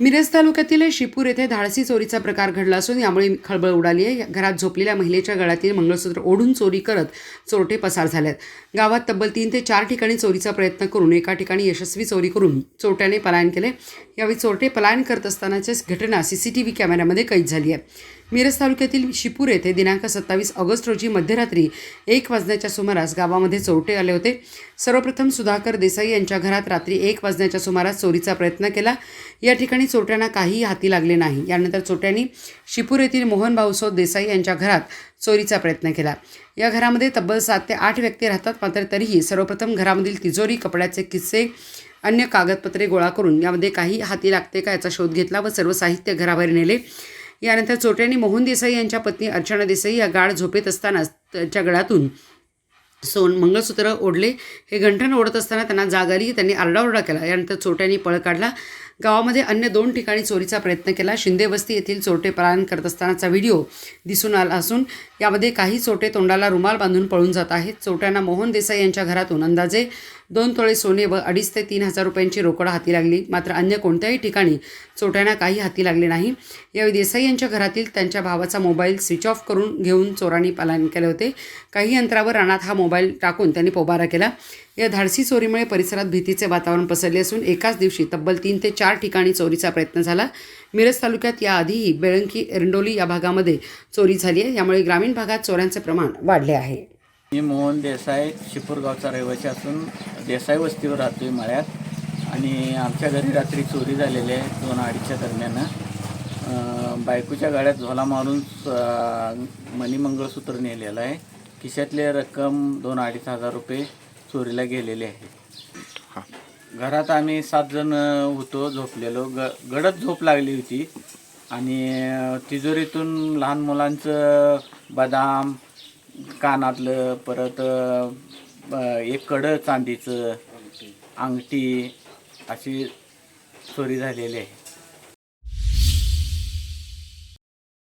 मिरज तालुक्यातील शिपूर येथे धाडसी चोरीचा प्रकार घडला असून यामुळे खळबळ उडाली आहे. घरात झोपलेल्या महिलेच्या गळ्यातील मंगळसूत्र ओढून चोरी करत चोरटे पसार झालेत. गावात तब्बल तीन ते चार ठिकाणी चोरीचा प्रयत्न करून एका ठिकाणी यशस्वी चोरी करून चोरट्याने पलायन केले. यावेळी चोरटे पलायन करत असतानाची घटना सीसीटीव्ही कॅमेऱ्यामध्ये कैद झाली आहे. मिरज तालुक्यातील शिपूर येथे दिनांक सत्तावीस ऑगस्ट रोजी मध्यरात्री एक वाजण्याच्या सुमारास गावामध्ये चोरटे आले होते. सर्वप्रथम सुधाकर देसाई यांच्या घरात रात्री एक वाजण्याच्या सुमारास चोरीचा प्रयत्न केला. या ठिकाणी चोरट्यांना काहीही हाती लागले नाही. यानंतर चोरट्यांनी शिपूर येथील मोहन भाऊसो देसाई यांच्या घरात चोरीचा प्रयत्न केला. या घरामध्ये तब्बल सात ते आठ व्यक्ती राहतात मात्र तरीही सर्वप्रथम घरामधील तिजोरी कपड्याचे किस्से अन्य कागदपत्रे गोळा करून यामध्ये काही हाती लागते का याचा शोध घेतला व सर्व साहित्य घराबाहेर नेले. यानंतर चोट्यांनी मोहन देसाई यांच्या पत्नी अर्चना देसाई या गाढ झोपेत असतानाच त्यांच्या गळ्यातून सोन मंगळसूत्र ओढले. हे घंटण ओढत असताना त्यांना जाग आली त्यांनी आरडाओरडा केला. यानंतर चोट्यांनी पळ काढला. गावामध्ये अन्य दोन ठिकाणी चोरीचा प्रयत्न केला. शिंदे वस्ती येथील चोरटे पलायन करत असतानाचा व्हिडिओ दिसून आला असून यामध्ये काही चोटे तोंडाला रुमाल बांधून पळून जात आहेत. चोट्यांना मोहन देसाई यांच्या घरातून अंदाजे दोन तोळे सोने व अडीच ते तीन हजार रुपयांची रोकड हाती लागली. मात्र अन्य कोणत्याही ठिकाणी चोट्यांना काही हाती लागले नाही. यावेळी देसाई यांच्या घरातील त्यांच्या भावाचा मोबाईल स्विच ऑफ करून घेऊन चोरांनी पलायन केले होते. काही अंतरावर रानात हा मोबाईल टाकून त्यांनी पोबारा केला. या धाडसी चोरीमुळे परिसरात भीतीचे वातावरण पसरले असून एकाच दिवशी तब्बल तीन ते चार ठिकाणी चोरीचा प्रयत्न झाला. मिरज तालुक्यात याआधीही बेळंकी एरंडोली या भागामध्ये चोरी झाली आहे. यामुळे ग्रामीण भागात चोऱ्यांचे प्रमाण वाढले आहे. मी मोहन देसाई शिपूरगावचा रहिवासी असून देसाई वस्तीवर राहतोय मळ्यात. आणि आमच्या घरी रात्री चोरी झालेली आहे दोन अडीचच्या दरम्यान. बायकोच्या गाड्यात झोला मारून मणी मंगळसूत्र नेलेलं आहे. खिशातले रक्कम दोन अडीच हजार रुपये चोरीला गेलेले आहे. घरात आम्ही सात जण होतो झोपलेलो. ग गडद झोप लागली होती. आणि तिजोरीतून लहान मुलांचं बदाम कानातलं परत एक कडं चांदीचं अंगठी अशी चोरी झालेली आहे.